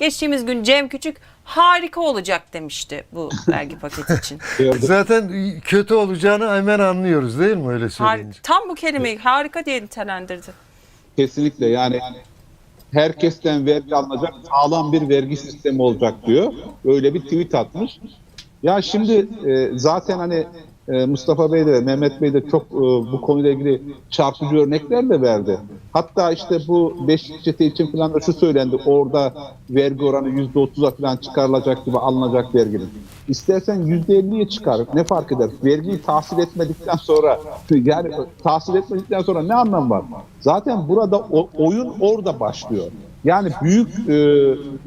Geçtiğimiz gün Cem Küçük harika olacak demişti bu vergi paketi için. Zaten kötü olacağını hemen anlıyoruz değil mi öyle Har- söyleyince? tam bu kelimeyi harika diye nitelendirdi. Kesinlikle yani herkesten vergi alınacak sağlam bir vergi sistemi olacak diyor. Öyle bir tweet atmış. Ya şimdi e, zaten hani Mustafa Bey de Mehmet Bey de çok e, bu konuyla ilgili çarpıcı örnekler de verdi. Hatta işte bu beş çete için falan da şu söylendi. Orada vergi oranı yüzde otuza falan çıkarılacak gibi alınacak verginin. İstersen yüzde elliye çıkar. Ne fark eder? Vergiyi tahsil etmedikten sonra yani tahsil etmedikten sonra ne anlam var? Zaten burada oyun orada başlıyor. Yani büyük e,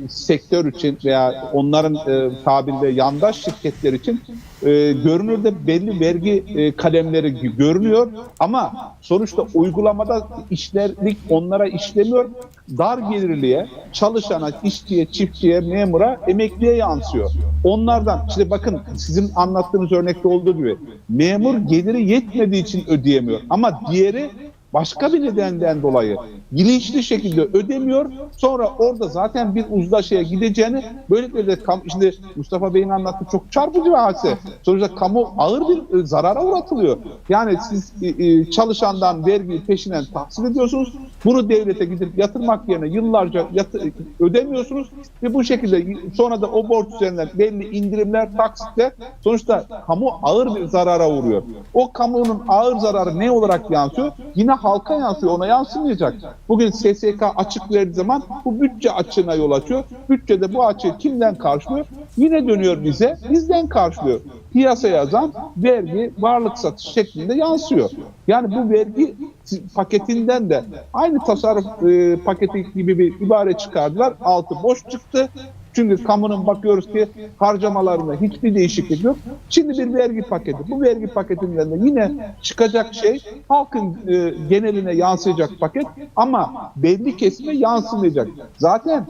sektör için veya onların e, tabirle yandaş şirketler için e, görünürde belli vergi e, kalemleri gö- görünüyor ama sonuçta uygulamada işlerlik onlara işlemiyor. Dar gelirliye, çalışana, işçiye, çiftçiye, memura, emekliye yansıyor. Onlardan işte bakın sizin anlattığınız örnekte olduğu gibi memur geliri yetmediği için ödeyemiyor ama diğeri başka bir nedenden dolayı bilinçli şekilde ödemiyor. Sonra orada zaten bir uzlaşıya gideceğini böylelikle de kam, şimdi Mustafa Bey'in anlattığı çok çarpıcı bir hadise. Sonuçta kamu ağır bir zarara uğratılıyor. Yani siz e, e, çalışandan vergiyi peşinen tahsil ediyorsunuz. Bunu devlete gidip yatırmak yerine yıllarca yatı- ödemiyorsunuz ve bu şekilde sonra da o borç üzerinden belli indirimler, taksitler sonuçta kamu ağır bir zarara uğruyor. O kamunun ağır zararı ne olarak yansıyor? Yine halka yansıyor, ona yansımayacak. Bugün SSK açık verdiği zaman bu bütçe açığına yol açıyor. Bütçede bu açığı kimden karşılıyor? Yine dönüyor bize, bizden karşılıyor. Piyasaya zam, vergi, varlık satış şeklinde yansıyor. Yani bu vergi paketinden de aynı tasarruf e, paketi gibi bir ibare çıkardılar. Altı boş çıktı. Çünkü kamunun bakıyoruz ki harcamalarında hiçbir değişiklik yok. Şimdi bir vergi paketi. Bu vergi paketinden de yine çıkacak şey halkın e, geneline yansıyacak paket ama belli kesime yansımayacak. Zaten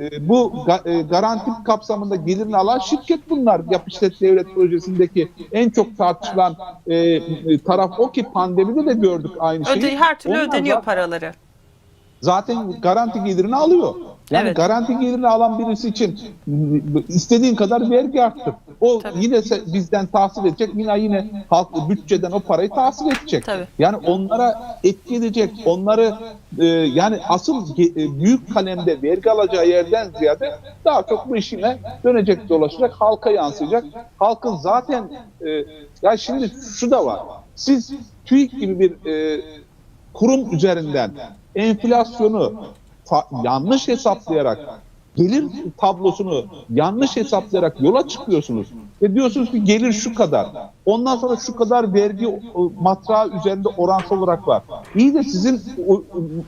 e, bu ga- e, garanti kapsamında gelirini alan şirket bunlar. Yap işlet devlet projesindeki en çok tartışılan e, taraf o ki pandemide de gördük aynı şeyi. Öde, her türlü Onlar ödeniyor zaten- paraları. zaten garanti gelirini alıyor. Yani Evet. garanti gelirini alan birisi için istediğin kadar vergi arttır. O Tabii. yine bizden tahsil edecek, yine yine halk bütçeden o parayı tahsil edecek. Tabii. Yani onlara etki edecek, onları e, yani asıl e, büyük kalemde vergi alacağı yerden ziyade daha çok bu işine dönecek dolaşacak, halka yansıyacak. Halkın zaten e, ya şimdi şu da var. Siz TÜİK gibi bir e, kurum üzerinden enflasyonu yanlış hesaplayarak gelir tablosunu yanlış hesaplayarak yola çıkıyorsunuz ve diyorsunuz ki gelir şu kadar. Ondan sonra şu kadar vergi o, matrağı üzerinde oransal olarak var. İyi de sizin o,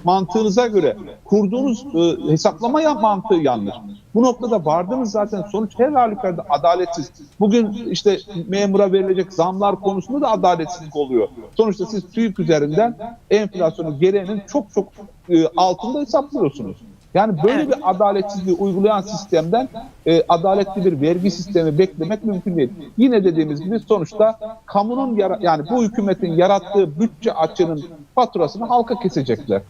mantığınıza göre kurduğunuz e, hesaplama ya- mantığı yanlış. Bu noktada vardığınız zaten sonuç her halükarda adaletsiz. Bugün işte memura verilecek zamlar konusunda da adaletsizlik oluyor. Sonuçta siz TÜİK üzerinden enflasyonu gelenin çok çok e, altında hesaplıyorsunuz. Yani böyle Evet. bir adaletsizliği uygulayan sistemden e, adaletli bir vergi sistemi beklemek mümkün değil. Yine dediğimiz gibi sonuçta kamunun yani bu hükümetin yarattığı bütçe açığının faturasını halka kesecekler.